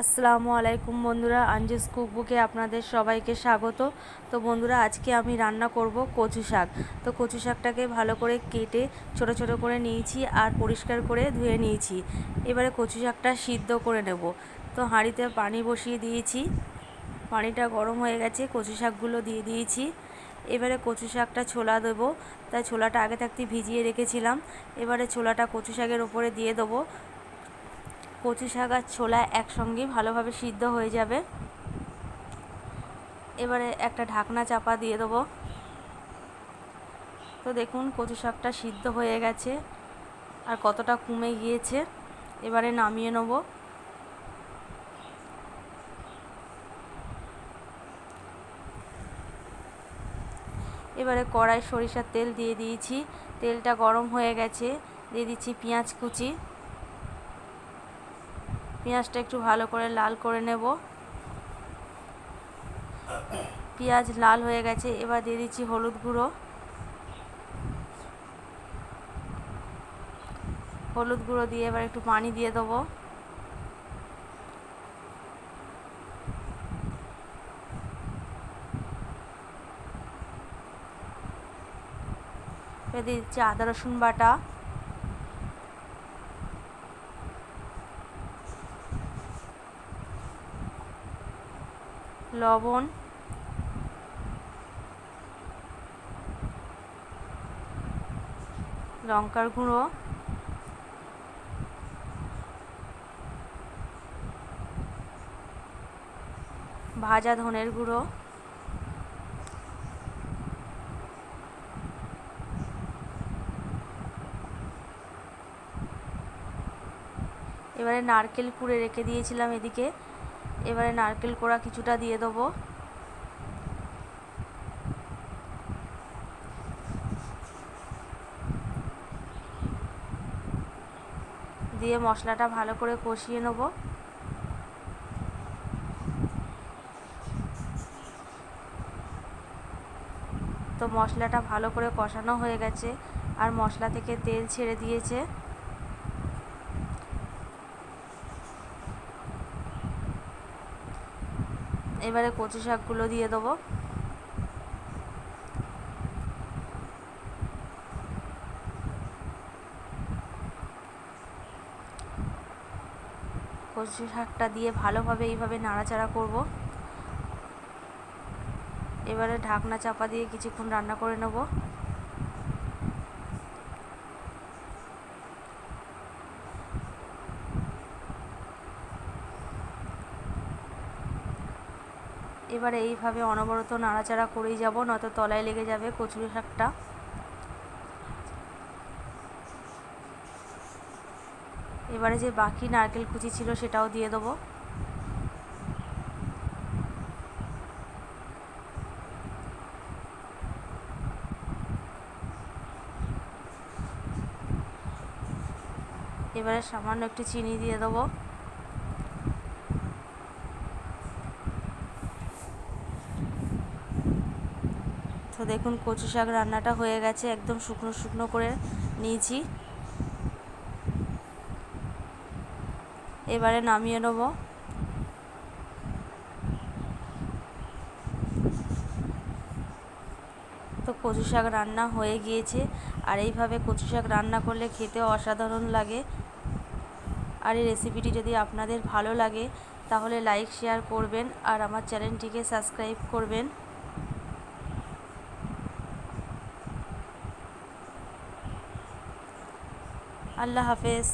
আসসালামু আলাইকুম বন্ধুরা, আঞ্জুস কুকবুকে আপনাদের সবাইকে স্বাগত। তো বন্ধুরা, আজকে আমি রান্না করব কচু শাক। তো কচু শাকটাকে ভালো করে কেটে ছোট ছোট করে নিয়েছি আর পরিষ্কার করে ধুয়ে নিয়েছি। এবারে কচু শাকটা সিদ্ধ করে নেব। তো হাঁড়িতে পানি বসিয়ে দিয়েছি। পানিটা গরম হয়ে গেছে, কচু শাকগুলো দিয়ে দিয়েছি। এবারে কচু শাকটা ছোলা দেবো। তাই ছোলাটা আগে থাকতে ভিজিয়ে রেখেছিলাম। এবারে ছোলাটা কচু শাকের ওপরে দিয়ে দেবো। কচু শাক আর ছোলা একসঙ্গেই ভালোভাবে সিদ্ধ হয়ে যাবে। এবারে একটা ঢাকনা চাপা দিয়ে দেবো। তো দেখুন, কচু শাকটা সিদ্ধ হয়ে গেছে আর কতটা কমে গিয়েছে। এবারে নামিয়ে নেব। এবারে কড়াই সরিষার তেল দিয়ে দিয়েছি। তেলটা গরম হয়ে গেছে। দিয়ে দিচ্ছি পেঁয়াজ কুচি। পেঁয়াজটা একটু ভালো করে লাল করে নেব। পেঁয়াজ লাল হয়ে গেছে, এবার দিয়ে দিচ্ছি হলুদ গুঁড়ো। হলুদ গুঁড়ো দিয়ে এবার একটু পানি দিয়ে দেবো। দিয়ে দিচ্ছি আদা রসুন বাটা। লবণ। লঙ্কার গুঁড়ো। ভাজা ধনের গুঁড়ো। এবারে নারকেল কুড়ে রেখে দিয়েছিলাম এদিকে। এবারে নারকেল কোড়া কিছুটা দিয়ে দেবো। দিয়ে মশলাটা ভালো করে কষিয়ে নেব। তো মশলাটা ভালো করে কষানো হয়ে গেছে, আর মশলা থেকে তেল ছেড়ে দিয়েছে। এবারে কচু শাকগুলো দিয়ে দেবো। কচু শাকটা দিয়ে ভালোভাবে এইভাবে নাড়াচাড়া করব। এবারে ঢাকনা চাপা দিয়ে কিছুক্ষণ রান্না করে নেব। এবারে এইভাবে অনবরত নাড়াচাড়া করেই যাব, নয়তো তলায় লেগে যাবে কচুরি শাকটা। এবারে যে বাকি নারকেল কুচি ছিল সেটাও দিয়ে দেবো। এবারে সামান্য একটু চিনি দিয়ে দেবো। তো দেখুন কচু শাক রান্নাটা হয়ে গেছে, একদম শুকনো শুকনো করে নিয়েছি। এবারে নামিয়ে নেব। তো কচু শাক রান্না হয়ে গিয়েছে, আর এইভাবে কচু শাক রান্না করলে খেতে অসাধারণ লাগে। আর এই রেসিপিটি যদি আপনাদের ভালো লাগে, তাহলে লাইক শেয়ার করবেন, আর আমার চ্যানেলটিকে সাবস্ক্রাইব করবেন। আল্লাহ হাফেজ।